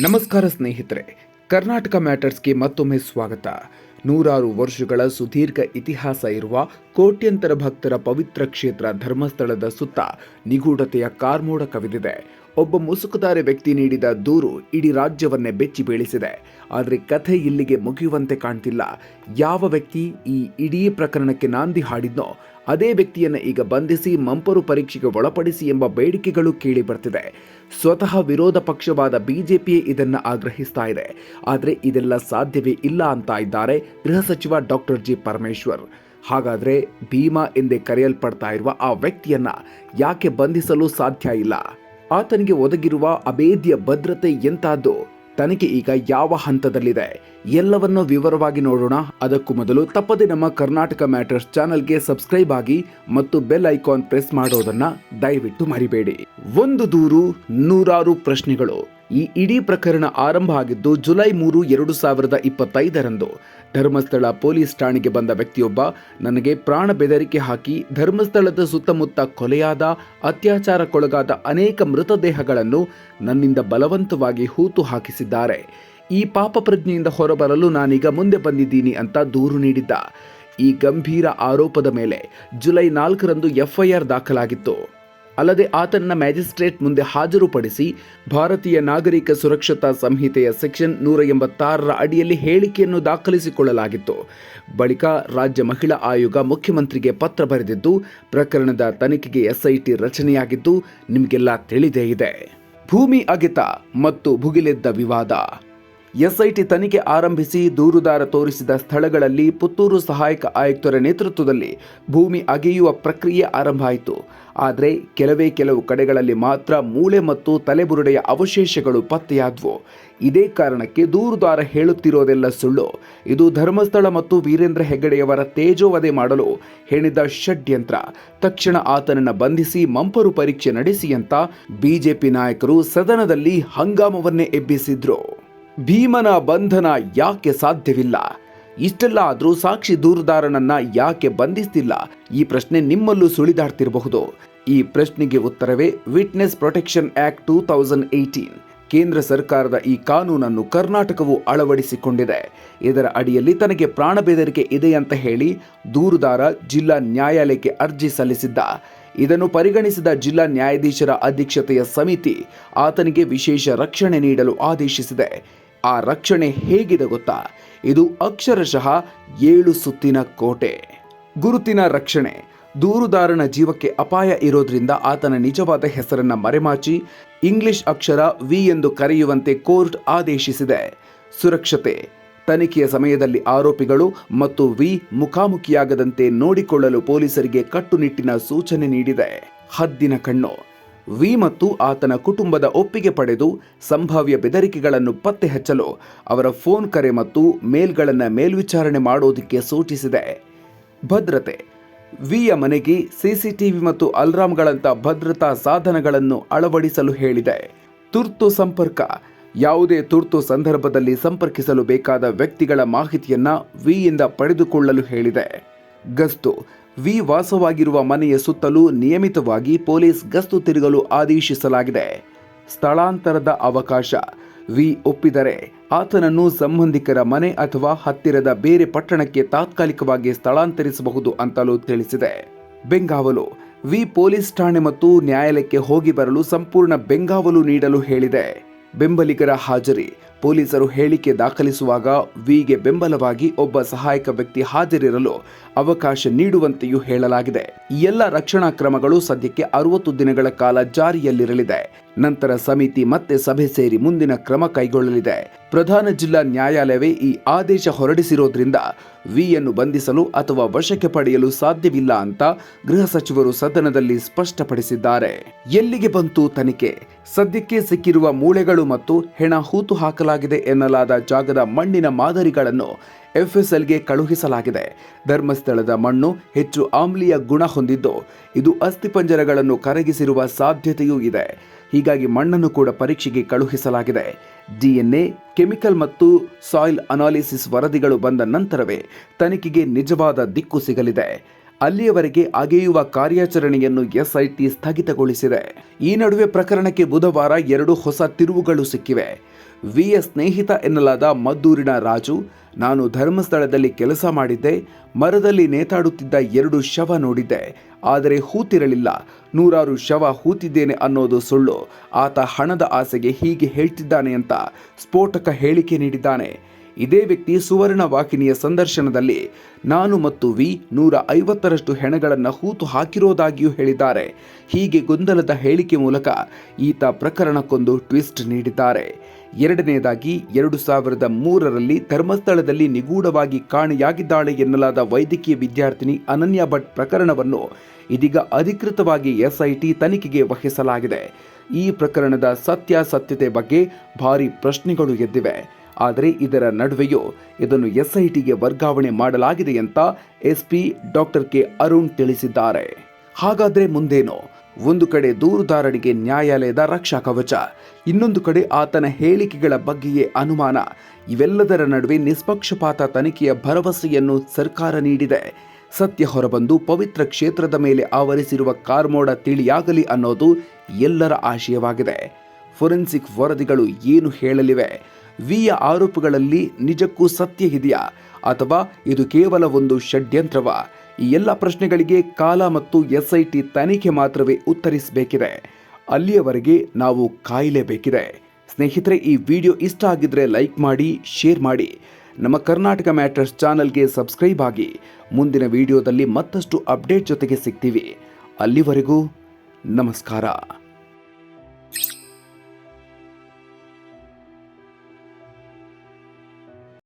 ನಮಸ್ಕಾರ ಸ್ನೇಹಿತರೆ, ಕರ್ನಾಟಕ ಮ್ಯಾಟರ್ಸ್ಗೆ ಮತ್ತೊಮ್ಮೆ ಸ್ವಾಗತ. ನೂರಾರು ವರ್ಷಗಳ ಸುದೀರ್ಘ ಇತಿಹಾಸ ಇರುವ ಕೋಟ್ಯಂತರ ಭಕ್ತರ ಪವಿತ್ರ ಕ್ಷೇತ್ರ ಧರ್ಮಸ್ಥಳದ ಸುತ್ತ ನಿಗೂಢತೆಯ ಕಾರ್ಮೋಡ ಕವಿದಿದೆ. ಒಬ್ಬ ಮುಸುಕುದಾರೆ ವ್ಯಕ್ತಿ ನೀಡಿದ ದೂರು ಇಡೀ ರಾಜ್ಯವನ್ನೇ ಬೆಚ್ಚಿ ಬೀಳಿಸಿದೆ. ಆದರೆ ಕಥೆ ಇಲ್ಲಿಗೆ ಮುಗಿಯುವಂತೆ ಕಾಣ್ತಿಲ್ಲ. ಯಾವ ವ್ಯಕ್ತಿ ಈ ಇಡೀ ಪ್ರಕರಣಕ್ಕೆ ನಾಂದಿ ಹಾಡಿದ್ನೋ ಅದೇ ವ್ಯಕ್ತಿಯನ್ನು ಈಗ ಬಂಧಿಸಿ ಮಂಪರು ಪರೀಕ್ಷೆಗೆ ಒಳಪಡಿಸಿ ಎಂಬ ಬೇಡಿಕೆಗಳು ಕೇಳಿ ಬರ್ತಿದೆ. ಸ್ವತಃ ವಿರೋಧ ಪಕ್ಷವಾದ ಬಿಜೆಪಿಯೇ ಇದನ್ನು ಆಗ್ರಹಿಸ್ತಾ ಇದೆ. ಆದರೆ ಇದೆಲ್ಲ ಸಾಧ್ಯವೇ ಇಲ್ಲ ಅಂತ ಇದ್ದಾರೆ ಗೃಹ ಸಚಿವ ಡಾಕ್ಟರ್ ಜಿ ಪರಮೇಶ್ವರ್. ಹಾಗಾದರೆ ಭೀಮಾ ಎಂದೇ ಕರೆಯಲ್ಪಡ್ತಾ ಇರುವ ಆ ವ್ಯಕ್ತಿಯನ್ನ ಯಾಕೆ ಬಂಧಿಸಲು ಸಾಧ್ಯ ಇಲ್ಲ? ಆತನಿಗೆ ಒದಗಿರುವ ಅಭೇದ್ಯ ಭದ್ರತೆ ಎಂತಾದ್ದು? ತನಿಖೆ ಈಗ ಯಾವ ಹಂತದಲ್ಲಿದೆ? ಎಲ್ಲವನ್ನೂ ವಿವರವಾಗಿ ನೋಡೋಣ. ಅದಕ್ಕೂ ಮೊದಲು ತಪ್ಪದೆ ನಮ್ಮ ಕರ್ನಾಟಕ ಮ್ಯಾಟರ್ಸ್ ಚಾನೆಲ್ಗೆ ಸಬ್ಸ್ಕ್ರೈಬ್ ಆಗಿ ಮತ್ತು ಬೆಲ್ ಐಕಾನ್ ಪ್ರೆಸ್ ಮಾಡೋದನ್ನ ದಯವಿಟ್ಟು ಮರಿಬೇಡಿ. ಒಂದು ದೂರು, ನೂರಾರು ಪ್ರಶ್ನೆಗಳು. ಈ ಇಡೀ ಪ್ರಕರಣ ಆರಂಭ ಆಗಿದ್ದು ಜುಲೈ ಮೂರು, ಎರಡು ಸಾವಿರದ ಇಪ್ಪತ್ತೈದರಂದು. ಧರ್ಮಸ್ಥಳ ಪೊಲೀಸ್ ಠಾಣೆಗೆ ಬಂದ ವ್ಯಕ್ತಿಯೊಬ್ಬ ನನಗೆ ಪ್ರಾಣ ಬೆದರಿಕೆ ಹಾಕಿ ಧರ್ಮಸ್ಥಳದ ಸುತ್ತಮುತ್ತ ಕೊಲೆಯಾದ, ಅತ್ಯಾಚಾರಕ್ಕೊಳಗಾದ ಅನೇಕ ಮೃತದೇಹಗಳನ್ನು ನನ್ನಿಂದ ಬಲವಂತವಾಗಿ ಹೂತು ಹಾಕಿಸಿದ್ದಾರೆ. ಈ ಪಾಪ ಪ್ರಜ್ಞೆಯಿಂದ ಹೊರಬರಲು ನಾನೀಗ ಮುಂದೆ ಬಂದಿದ್ದೀನಿ ಅಂತ ದೂರು ನೀಡಿದ್ದ. ಈ ಗಂಭೀರ ಆರೋಪದ ಮೇಲೆ ಜುಲೈ ನಾಲ್ಕರಂದು ಎಫ್ಐಆರ್ ದಾಖಲಾಗಿತ್ತು. ಅಲ್ಲದೆ ಆತನ ಮ್ಯಾಜಿಸ್ಟ್ರೇಟ್ ಮುಂದೆ ಹಾಜರುಪಡಿಸಿ ಭಾರತೀಯ ನಾಗರಿಕ ಸುರಕ್ಷತಾ ಸಂಹಿತೆಯ ಸೆಕ್ಷನ್ ನೂರ ಎಂಬತ್ತಾರರ ಅಡಿಯಲ್ಲಿ ಹೇಳಿಕೆಯನ್ನು ದಾಖಲಿಸಿಕೊಳ್ಳಲಾಗಿತ್ತು. ಬಳಿಕ ರಾಜ್ಯ ಮಹಿಳಾ ಆಯೋಗ ಮುಖ್ಯಮಂತ್ರಿಗೆ ಪತ್ರ ಬರೆದಿದ್ದು, ಪ್ರಕರಣದ ತನಿಖೆಗೆ ಎಸ್ಐಟಿ ರಚನೆಯಾಗಿದ್ದು, ನಿಮಗೆಲ್ಲ ತಿಳಿದೇ ಇದೆ. ಭೂಮಿ ಅಗೆತ ಮತ್ತು ಭುಗಿಲೆದ್ದ ವಿವಾದ. ಎಸ್ಐಟಿ ತನಿಖೆ ಆರಂಭಿಸಿ ದೂರುದಾರ ತೋರಿಸಿದ ಸ್ಥಳಗಳಲ್ಲಿ ಪುತ್ತೂರು ಸಹಾಯಕ ಆಯುಕ್ತರ ನೇತೃತ್ವದಲ್ಲಿ ಭೂಮಿ ಅಗೆಯುವ ಪ್ರಕ್ರಿಯೆ ಆರಂಭ ಆಯಿತು. ಆದರೆ ಕೆಲವೇ ಕೆಲವು ಕಡೆಗಳಲ್ಲಿ ಮಾತ್ರ ಮೂಳೆ ಮತ್ತು ತಲೆಬುರುಡೆಯ ಅವಶೇಷಗಳು ಪತ್ತೆಯಾದವು. ಇದೇ ಕಾರಣಕ್ಕೆ ದೂರುದಾರ ಹೇಳುತ್ತಿರೋದೆಲ್ಲ ಸುಳ್ಳು. ಇದು ಧರ್ಮಸ್ಥಳ ಮತ್ತು ವೀರೇಂದ್ರ ಹೆಗ್ಗಡೆಯವರ ತೇಜೋವಧೆ ಮಾಡಲು ಹೆಣಿದ ಷಡ್ಯಂತ್ರ. ತಕ್ಷಣ ಆತನನ್ನು ಬಂಧಿಸಿ ಮಂಪರು ಪರೀಕ್ಷೆ ನಡೆಸಿ ಅಂತ ಬಿಜೆಪಿ ನಾಯಕರು ಸದನದಲ್ಲಿ ಹಂಗಾಮವನ್ನೇ ಎಬ್ಬಿಸಿದ್ರು. ಭೀಮನ ಬಂಧನ ಯಾಕೆ ಸಾಧ್ಯವಿಲ್ಲ? ಇಷ್ಟೆಲ್ಲ ಆದರೂ ಸಾಕ್ಷಿ ದೂರುದಾರನನ್ನ ಯಾಕೆ ಬಂಧಿಸ್ತಿಲ್ಲ? ಈ ಪ್ರಶ್ನೆ ನಿಮ್ಮಲ್ಲೂ ಸುಳಿದಾಡ್ತಿರಬಹುದು. ಈ ಪ್ರಶ್ನೆಗೆ ಉತ್ತರವೇ witness protection act two thousand eighteen. ಕೇಂದ್ರ ಸರ್ಕಾರದ ಈ ಕಾನೂನನ್ನು ಕರ್ನಾಟಕವು ಅಳವಡಿಸಿಕೊಂಡಿದೆ. ಇದರ ಅಡಿಯಲ್ಲಿ ತನಗೆ ಪ್ರಾಣ ಬೆದರಿಕೆ ಇದೆ ಅಂತ ಹೇಳಿ ದೂರುದಾರ ಜಿಲ್ಲಾ ನ್ಯಾಯಾಲಯಕ್ಕೆ ಅರ್ಜಿ ಸಲ್ಲಿಸಿದ್ದ. ಇದನ್ನು ಪರಿಗಣಿಸಿದ ಜಿಲ್ಲಾ ನ್ಯಾಯಾಧೀಶರ ಅಧ್ಯಕ್ಷತೆಯ ಸಮಿತಿ ಆತನಿಗೆ ವಿಶೇಷ ರಕ್ಷಣೆ ನೀಡಲು ಆದೇಶಿಸಿದೆ. ಆ ರಕ್ಷಣೆ ಹೇಗಿದೆ ಗೊತ್ತಾ? ಇದು ಅಕ್ಷರಶಃ ಏಳು ಸುತ್ತಿನ ಕೋಟೆ. ಗುರುತಿನ ರಕ್ಷಣೆ. ದೂರುದಾರನ ಜೀವಕ್ಕೆ ಅಪಾಯ ಇರೋದ್ರಿಂದ ಆತನ ನಿಜವಾದ ಹೆಸರನ್ನ ಮರೆಮಾಚಿ ಇಂಗ್ಲಿಷ್ ಅಕ್ಷರ ವಿ ಎಂದು ಕರೆಯುವಂತೆ ಕೋರ್ಟ್ ಆದೇಶಿಸಿದೆ. ಸುರಕ್ಷತೆ. ತನಿಖೆಯ ಸಮಯದಲ್ಲಿ ಆರೋಪಿಗಳು ಮತ್ತು ವಿ ಮುಖಾಮುಖಿಯಾಗದಂತೆ ನೋಡಿಕೊಳ್ಳಲು ಪೊಲೀಸರಿಗೆ ಕಟ್ಟುನಿಟ್ಟಿನ ಸೂಚನೆ ನೀಡಿದೆ. ಹದ್ದಿನ ಕಣ್ಣು. ವಿ ಮತ್ತು ಆತನ ಕುಟುಂಬದ ಒಪ್ಪಿಗೆ ಪಡೆದು ಸಂಭಾವ್ಯ ಬೆದರಿಕೆಗಳನ್ನು ಪತ್ತೆ ಹಚ್ಚಲು ಅವರ ಫೋನ್ ಕರೆ ಮತ್ತು ಮೇಲ್ಗಳನ್ನು ಮೇಲ್ವಿಚಾರಣೆ ಮಾಡೋದಕ್ಕೆ ಸೂಚಿಸಿದೆ. ಭದ್ರತೆ. ವಿಯ ಮನೆಗೆ ಸಿಸಿಟಿವಿ ಮತ್ತು ಅಲ್ರಾಮ್ಗಳಂಥ ಭದ್ರತಾ ಸಾಧನಗಳನ್ನು ಅಳವಡಿಸಲು ಹೇಳಿದೆ. ತುರ್ತು ಸಂಪರ್ಕ. ಯಾವುದೇ ತುರ್ತು ಸಂದರ್ಭದಲ್ಲಿ ಸಂಪರ್ಕಿಸಲು ಬೇಕಾದ ವ್ಯಕ್ತಿಗಳ ಮಾಹಿತಿಯನ್ನ ವಿಯಿಂದ ಪಡೆದುಕೊಳ್ಳಲು ಹೇಳಿದೆ. ಗಸ್ತು. ವಿ ವಾಸವಾಗಿರುವ ಮನೆಯ ಸುತ್ತಲೂ ನಿಯಮಿತವಾಗಿ ಪೊಲೀಸ್ ಗಸ್ತು ತಿರುಗಲು ಆದೇಶಿಸಲಾಗಿದೆ. ಸ್ಥಳಾಂತರದ ಅವಕಾಶ. ವಿ ಒಪ್ಪಿದರೆ ಆತನನ್ನು ಸಂಬಂಧಿಕರ ಮನೆ ಅಥವಾ ಹತ್ತಿರದ ಬೇರೆ ಪಟ್ಟಣಕ್ಕೆ ತಾತ್ಕಾಲಿಕವಾಗಿ ಸ್ಥಳಾಂತರಿಸಬಹುದು ಅಂತಲೂ ತಿಳಿಸಿದೆ. ಬೆಂಗಾವಲು. ವಿ ಪೊಲೀಸ್ ಠಾಣೆ ಮತ್ತು ನ್ಯಾಯಾಲಯಕ್ಕೆ ಹೋಗಿ ಬರಲು ಸಂಪೂರ್ಣ ಬೆಂಗಾವಲು ನೀಡಲು ಹೇಳಿದೆ. ಬೆಂಬಲಿಗರ ಹಾಜರಿ. ಪೊಲೀಸರು ಹೇಳಿಕೆ ದಾಖಲಿಸುವಾಗ ವಿಗೆ ಬೆಂಬಲವಾಗಿ ಒಬ್ಬ ಸಹಾಯಕ ವ್ಯಕ್ತಿ ಹಾಜರಿರಲು ಅವಕಾಶ ನೀಡುವಂತೆಯೂ ಹೇಳಲಾಗಿದೆ. ಎಲ್ಲ ರಕ್ಷಣಾ ಕ್ರಮಗಳು ಸದ್ಯಕ್ಕೆ ಅರವತ್ತು ದಿನಗಳ ಕಾಲ ಜಾರಿಯಲ್ಲಿರಲಿದೆ. ನಂತರ ಸಮಿತಿ ಮತ್ತೆ ಸಭೆ ಸೇರಿ ಮುಂದಿನ ಕ್ರಮ ಕೈಗೊಳ್ಳಲಿದೆ. ಪ್ರಧಾನ ಜಿಲ್ಲಾ ನ್ಯಾಯಾಲಯವೇ ಈ ಆದೇಶ ಹೊರಡಿಸಿರೋದ್ರಿಂದ ವಿಯನ್ನು ಬಂಧಿಸಲು ಅಥವಾ ವಶಕ್ಕೆ ಪಡೆಯಲು ಸಾಧ್ಯವಿಲ್ಲ ಅಂತ ಗೃಹ ಸಚಿವರು ಸದನದಲ್ಲಿ ಸ್ಪಷ್ಟಪಡಿಸಿದ್ದಾರೆ. ಎಲ್ಲಿಗೆ ಬಂತು ತನಿಖೆ? ಸದ್ಯಕ್ಕೆ ಸಿಕ್ಕಿರುವ ಮೂಳೆಗಳು ಮತ್ತು ಹೆಣ ಹೂತು ಹಾಕಲಾಗಿದೆ ಎನ್ನಲಾದ ಜಾಗದ ಮಣ್ಣಿನ ಮಾದರಿಗಳನ್ನು ಎಫ್ಎಸ್ಎಲ್ಗೆ ಕಳುಹಿಸಲಾಗಿದೆ. ಧರ್ಮಸ್ಥಳದ ಮಣ್ಣು ಹೆಚ್ಚು ಆಮ್ಲೀಯ ಗುಣ ಹೊಂದಿದ್ದು, ಇದು ಅಸ್ಥಿಪಂಜರಗಳನ್ನು ಕರಗಿಸಿರುವ ಸಾಧ್ಯತೆಯೂ ಇದೆ. ಹೀಗಾಗಿ ಮಣ್ಣನ್ನು ಕೂಡ ಪರೀಕ್ಷೆಗೆ ಕಳುಹಿಸಲಾಗಿದೆ. ಡಿಎನ್ಎ, ಕೆಮಿಕಲ್ ಮತ್ತು ಸಾಯಿಲ್ ಅನಾಲಿಸಿಸ್ ವರದಿಗಳು ಬಂದ ನಂತರವೇ ತನಿಖೆಗೆ ನಿಜವಾದ ದಿಕ್ಕು ಸಿಗಲಿದೆ. ಅಲ್ಲಿಯವರೆಗೆ ಅಗೆಯುವ ಕಾರ್ಯಾಚರಣೆಯನ್ನು ಎಸ್ಐಟಿ ಸ್ಥಗಿತಗೊಳಿಸಿದೆ. ಈ ನಡುವೆ ಪ್ರಕರಣಕ್ಕೆ ಬುಧವಾರ ಎರಡು ಹೊಸ ತಿರುವುಗಳು ಸಿಕ್ಕಿವೆ. ವಿಯ ಸ್ನೇಹಿತ ಎನ್ನಲಾದ ಮದ್ದೂರಿನ ರಾಜು, ನಾನು ಧರ್ಮಸ್ಥಳದಲ್ಲಿ ಕೆಲಸ ಮಾಡಿದ್ದೆ, ಮರದಲ್ಲಿ ನೇತಾಡುತ್ತಿದ್ದ ಎರಡು ಶವ ನೋಡಿದ್ದೆ, ಆದರೆ ಹೂತಿರಲಿಲ್ಲ. ನೂರಾರು ಶವ ಹೂತಿದ್ದೇನೆ ಅನ್ನೋದು ಸುಳ್ಳು. ಆತ ಹಣದ ಆಸೆಗೆ ಹೀಗೆ ಹೇಳ್ತಿದ್ದಾನೆ ಅಂತ ಸ್ಫೋಟಕ ಹೇಳಿಕೆ ನೀಡಿದ್ದಾನೆ. ಇದೇ ವ್ಯಕ್ತಿ ಸುವರ್ಣ ವಾಹಿನಿಯ ಸಂದರ್ಶನದಲ್ಲಿ ನಾನು ಮತ್ತು ವಿ ನೂರ ಐವತ್ತರಷ್ಟು ಹೆಣಗಳನ್ನು ಹೂತು ಹಾಕಿರೋದಾಗಿಯೂ ಹೇಳಿದ್ದಾರೆ. ಹೀಗೆ ಗೊಂದಲದ ಹೇಳಿಕೆ ಮೂಲಕ ಈತ ಪ್ರಕರಣಕ್ಕೊಂದು ಟ್ವಿಸ್ಟ್ ನೀಡಿದ್ದಾರೆ. ಎರಡನೆಯದಾಗಿ ಎರಡು ಸಾವಿರದ ಮೂರರಲ್ಲಿ ಧರ್ಮಸ್ಥಳದಲ್ಲಿ ನಿಗೂಢವಾಗಿ ಕಾಣೆಯಾಗಿದ್ದಾಳೆ ಎನ್ನಲಾದ ವೈದ್ಯಕೀಯ ವಿದ್ಯಾರ್ಥಿನಿ ಅನನ್ಯ ಭಟ್ ಪ್ರಕರಣವನ್ನು ಇದೀಗ ಅಧಿಕೃತವಾಗಿ ಎಸ್ಐಟಿ ತನಿಖೆಗೆ ವಹಿಸಲಾಗಿದೆ. ಈ ಪ್ರಕರಣದ ಸತ್ಯಾಸತ್ಯತೆ ಬಗ್ಗೆ ಭಾರಿ ಪ್ರಶ್ನೆಗಳು ಎದ್ದಿವೆ. ಆದರೆ ಇದರ ನಡುವೆಯೂ ಇದನ್ನು ಎಸ್ಐಟಿಗೆ ವರ್ಗಾವಣೆ ಮಾಡಲಾಗಿದೆ ಅಂತ ಎಸ್ಪಿ ಡಾಕ್ಟರ್ ಕೆ ಅರುಣ್ ತಿಳಿಸಿದ್ದಾರೆ. ಹಾಗಾದ್ರೆ ಮುಂದೇನು? ಒಂದು ಕಡೆ ದೂರುದಾರನಿಗೆ ನ್ಯಾಯಾಲಯದ ರಕ್ಷಾ ಕವಚ, ಇನ್ನೊಂದು ಕಡೆ ಆತನ ಹೇಳಿಕೆಗಳ ಬಗ್ಗೆಯೇ ಅನುಮಾನ. ಇವೆಲ್ಲದರ ನಡುವೆ ನಿಷ್ಪಕ್ಷಪಾತ ತನಿಖೆಯ ಭರವಸೆಯನ್ನು ಸರ್ಕಾರ ನೀಡಿದೆ. ಸತ್ಯ ಹೊರಬಂದು ಪವಿತ್ರ ಕ್ಷೇತ್ರದ ಮೇಲೆ ಆವರಿಸಿರುವ ಕಾರ್ಮೋಡ ತಿಳಿಯಾಗಲಿ ಅನ್ನೋದು ಎಲ್ಲರ ಆಶಯವಾಗಿದೆ. ಫೊರೆನ್ಸಿಕ್ ವರದಿಗಳು ಏನು ಹೇಳಲಿವೆ? ವಿಯ ಆರೋಪಗಳಲ್ಲಿ ನಿಜಕ್ಕೂ ಸತ್ಯ ಇದೆಯಾ? ಅಥವಾ ಇದು ಕೇವಲ ಒಂದು ಷಡ್ಯಂತ್ರವ? ಈ ಎಲ್ಲ ಪ್ರಶ್ನೆಗಳಿಗೆ ಕಾಲ ಮತ್ತು ಎಸ್ಐಟಿ ತನಿಖೆ ಮಾತ್ರವೇ ಉತ್ತರಿಸಬೇಕಿದೆ. ಅಲ್ಲಿಯವರೆಗೆ ನಾವು ಕಾಯಲೇಬೇಕಿದೆ. ಸ್ನೇಹಿತರೆ, ಈ ವಿಡಿಯೋ ಇಷ್ಟ ಆಗಿದ್ರೆ ಲೈಕ್ ಮಾಡಿ, ಶೇರ್ ಮಾಡಿ. ನಮ್ಮ ಕರ್ನಾಟಕ ಮ್ಯಾಟರ್ಸ್ ಚಾನಲ್ಗೆ ಸಬ್ಸ್ಕ್ರೈಬ್ ಆಗಿ. ಮುಂದಿನ ವಿಡಿಯೋದಲ್ಲಿ ಮತ್ತಷ್ಟು ಅಪ್ಡೇಟ್ ಜೊತೆಗೆ ಸಿಗ್ತೀವಿ. ಅಲ್ಲಿವರೆಗೂ ನಮಸ್ಕಾರ.